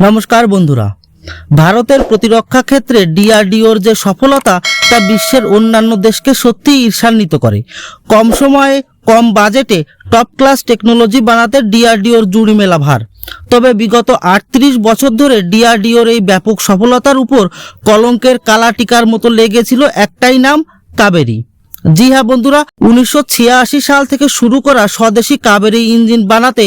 নমস্কার বন্ধুরা। ভারতের প্রতিরক্ষা ক্ষেত্রে ডিআরডিওর যে সফলতা, তা বিশ্বের অন্যান্য দেশকে সত্যিই ঈর্ষান্বিত করে। কম সময়ে কম বাজেটে টপ ক্লাস টেকনোলজি বানাতে ডিআরডিওর জুড়ি মেলা ভার। তবে বিগত আটত্রিশ বছর ধরে ডিআরডিওর এই ব্যাপক সফলতার উপর কলঙ্কের কালা টিকার মতো লেগেছিল একটাই নাম, কাবেরী। জি হ্যাঁ বন্ধুরা, উনিশশো ছিয়াশি সাল থেকে শুরু করা স্বদেশি কাবেরি ইঞ্জিন বানাতে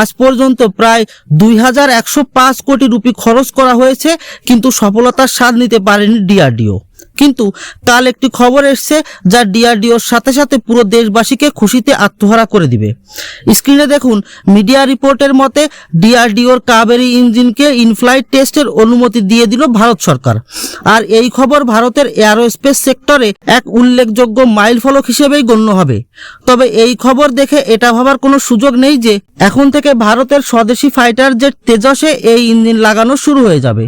আজ পর্যন্ত প্রায় দুই হাজার একশো পাঁচ কোটি রুপি খরচ করা হয়েছে, কিন্তু সফলতার স্বাদ নিতে পারেনি ডিআরডিও। কিন্তু কাল একটি খবর এসছে যা ডিআরডিওর সাথে সাথে পুরো দেশবাসীকে খুশিতে আত্মহারা করে দিবে। স্ক্রিনে দেখুন, মিডিয়া রিপোর্টের মতে ডিআরডিওর কাবেরি ইঞ্জিনকে ইনফ্লাইট টেস্টের অনুমতি দিয়ে দিল ভারত সরকার। আর এই খবর ভারতের এয়ারোস্পেস সেক্টরে এক উল্লেখযোগ্য মাইল ফলক হিসেবেই গণ্য হবে। তবে এই খবর দেখে এটা ভাবার কোনো সুযোগ নেই যে এখন থেকে ভারতের স্বদেশি ফাইটার জেট তেজসে এই ইঞ্জিন লাগানো শুরু হয়ে যাবে।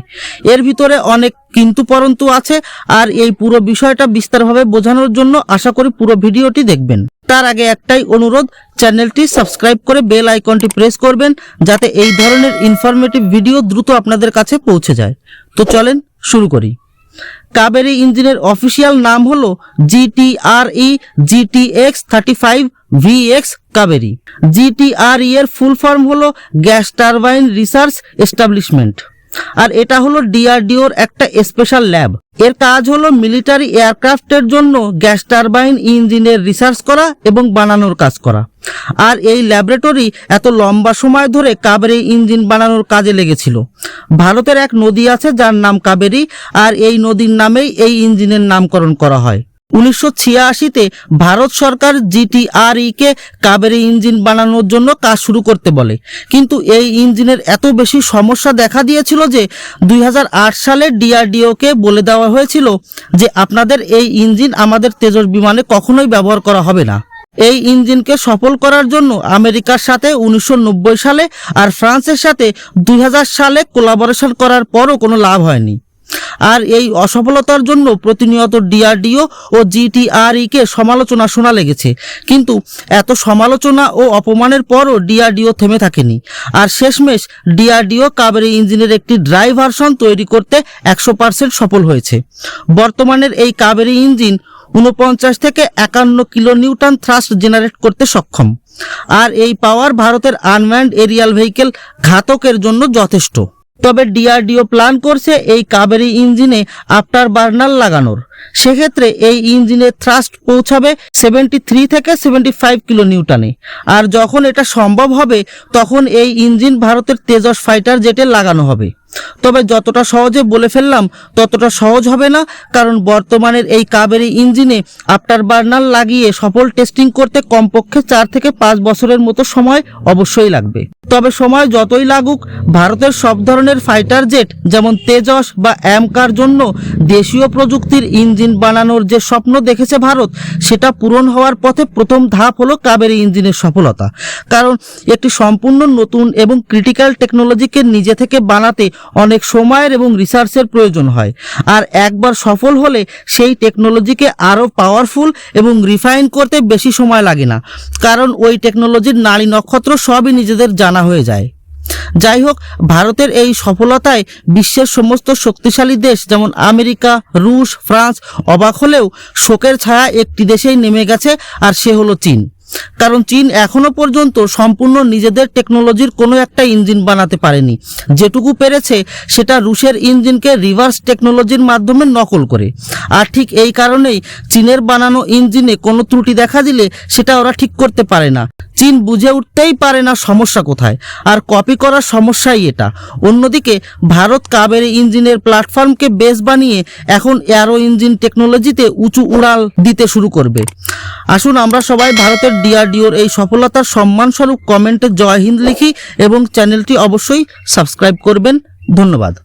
এর ভিতরে অনেক কিন্তু পরন্তু আছে, আর এই পুরো বিষয়টা বিস্তারভাবে বোঝানোর জন্য আশা করি পুরো ভিডিওটি দেখবেন। তার আগে একটাই অনুরোধ, চ্যানেলটি সাবস্ক্রাইব করে বেল আইকনটি প্রেস করবেন, যাতে এই ধরনের ইনফরমেটিভ ভিডিও দ্রুত আপনাদের কাছে পৌঁছে যায়। তো চলেন শুরু করি। কাবেরী ইঞ্জিনের অফিসিয়াল নাম হলো GTRE GTX thirty five VX Kaveri. GTRE এর ফুল ফর্ম হল গ্যাস টারবাইন রিসার্চ এস্টাবলিশমেন্ট আর এটা হলো ডিআরডিওর একটা স্পেশাল ল্যাব। এর কাজ হলো মিলিটারি এয়ারক্রাফটের জন্য গ্যাস টারবাইন ইঞ্জিনের রিসার্চ করা এবং বানানোর কাজ করা। আর এই ল্যাবরেটরি এত লম্বা সময় ধরে কাবেরী ইঞ্জিন বানানোর কাজে লেগেছিল। ভারতের এক নদী আছে যার নাম কাবেরী, আর এই নদীর নামেই এই ইঞ্জিনের নামকরণ করা হয়। উনিশশো ছিয়াশিতে ভারত সরকার জিটিআরই কে কাবেরী ইঞ্জিন বানানোর জন্য কাজ শুরু করতে বলে। কিন্তু এই ইঞ্জিনের এত বেশি সমস্যা দেখা দিয়েছিল যে দুই হাজার আট সালে ডিআরডিও কে বলে দেওয়া হয়েছিল যে আপনাদের এই ইঞ্জিন আমাদের তেজস বিমানে কখনোই ব্যবহার করা হবে না। এই ইঞ্জিনকে সফল করার জন্য আমেরিকার সাথে উনিশশো নব্বই সালে আর ফ্রান্সের সাথে দুই হাজার সালে কোলাবোরেশন করার পরও কোনো লাভ হয়নি। আর এই অসফলতার জন্য প্রতিনিয়ত ডিআরডিও ও জিটিআরই কে সমালোচনা শোনা লেগেছে। কিন্তু এত সমালোচনা ও অপমানের পরও ডিআরডিও থেমে থাকেনি। আর শেষমেশ ডিআরডিও কাবেরি ইঞ্জিনের একটি ড্রাই ভার্সন তৈরি করতে একশো পার্সেন্ট সফল হয়েছে। বর্তমানের এই কাবেরি ইঞ্জিন উনপঞ্চাশ থেকে একান্ন কিলো নিউটন থ্রাস্ট জেনারেট করতে সক্ষম। আর এই পাওয়ার ভারতের আনম্যান্ড এরিয়াল ভেহিকেল ঘাতকের জন্য যথেষ্ট। তবে ডিআরডিও প্ল্যান করছে এই কাবেরি ইঞ্জিনে আফটার বার্নার লাগানোর। সেক্ষেত্রে এই ইঞ্জিনের থ্রাস্ট পৌঁছাবে সেভেন্টি থ্রি থেকে সেভেন্টি ফাইভ কিলো নিউটনে। আর যখন এটা সম্ভব হবে, তখন এই ইঞ্জিন ভারতের তেজস ফাইটার জেটে লাগানো হবে। তবে যতটা সহজে বলে ফেললাম, ততটা সহজ হবে না, কারণ বর্তমানের এই কাবেরি ইঞ্জিনে আফটার বার্নার লাগিয়ে সফল টেস্টিং করতে কমপক্ষে চার থেকে পাঁচ বছরের মতো সময় অবশ্যই লাগবে। তবে সময় যতই লাগুক, ভারতের সব ধরনের ফাইটার জেট যেমন তেজস বা অ্যামকার জন্য দেশীয় প্রযুক্তির ইঞ্জিন বানানোর যে স্বপ্ন দেখেছে ভারত, সেটা পূরণ হওয়ার পথে প্রথম ধাপ হলো কাবেরী ইঞ্জিনের সফলতা। কারণ একটি সম্পূর্ণ নতুন এবং ক্রিটিক্যাল টেকনোলজিকে নিজে থেকে বানাতে অনেক সময়ের এবং রিসার্চের প্রয়োজন হয়। আর একবার সফল হলে সেই টেকনোলজিকে আরও পাওয়ারফুল এবং রিফাইন করতে বেশি সময় লাগে না। কারণ ওই টেকনোলজির নারী নক্ষত্র সবই নিজেদের জানা হয়ে যায়। যাই হোক, ভারতের এই সফলতায় বিশ্বের সমস্ত শক্তিশালী দেশ যেমন আমেরিকা, রুশ, ফ্রান্স অবাক হলেও শোকের ছায়া একটি দেশেই নেমে গেছে, আর সে হলো চীন। কারণ চীন এখনও পর্যন্ত সম্পূর্ণ নিজেদের টেকনোলজির কোনো একটা ইঞ্জিন বানাতে পারেনি। যেটুকু পেরেছে, সেটা রুশের ইঞ্জিনকে রিভার্স টেকনোলজির মাধ্যমে নকল করে। আর ঠিক এই কারণেই চীনের বানানো ইঞ্জিনে কোনো ত্রুটি দেখা দিলে সেটা ওরা ঠিক করতে পারে না। চীন বুঝে উঠতেই পারে না সমস্যা কোথায়। আর কপি করার সমস্যাই এটা। অন্যদিকে ভারত কাবেরী ইঞ্জিনের প্ল্যাটফর্মকে বেস বানিয়ে এখন এয়ারো ইঞ্জিন টেকনোলজিতে উঁচু উড়াল দিতে শুরু করবে। আসুন আমরা সবাই ভারতের ডিআরডিওর এই সফলতার সম্মানস্বরূপ কমেন্টে জয় হিন্দ লিখি এবং চ্যানেলটি অবশ্যই সাবস্ক্রাইব করবেন। ধন্যবাদ।